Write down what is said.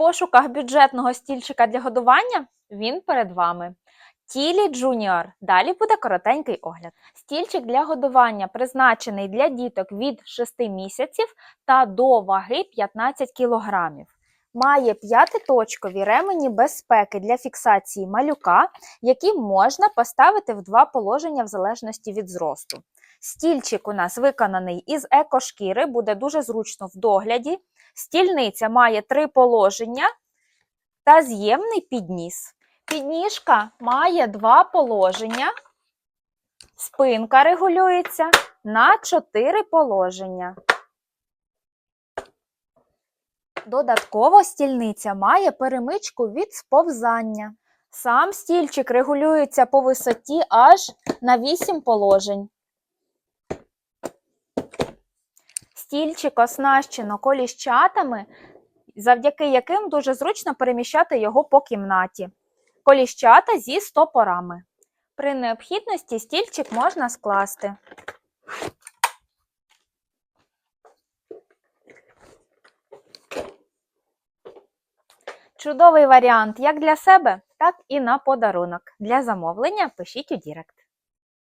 пошуках бюджетного стільчика для годування він перед вами. Тілі Джуніор. Далі буде коротенький огляд. Стільчик для годування призначений для діток від 6 місяців та до ваги 15 кг. Має п'ятиточкові ремені безпеки для фіксації малюка, які можна поставити в два положення в залежності від зросту. Стільчик у нас виконаний із екошкіри, буде дуже зручно в догляді. Стільниця має три положення та з'ємний підніс. Підніжка має два положення. Спинка регулюється на чотири положення. Додатково стільниця має перемичку від сповзання. Сам стільчик регулюється по висоті аж на 8 положень. Стільчик оснащено коліщатами, завдяки яким дуже зручно переміщати його по кімнаті. Коліщата зі стопорами. При необхідності стільчик можна скласти. Чудовий варіант як для себе, так і на подарунок. Для замовлення пишіть у Дірект.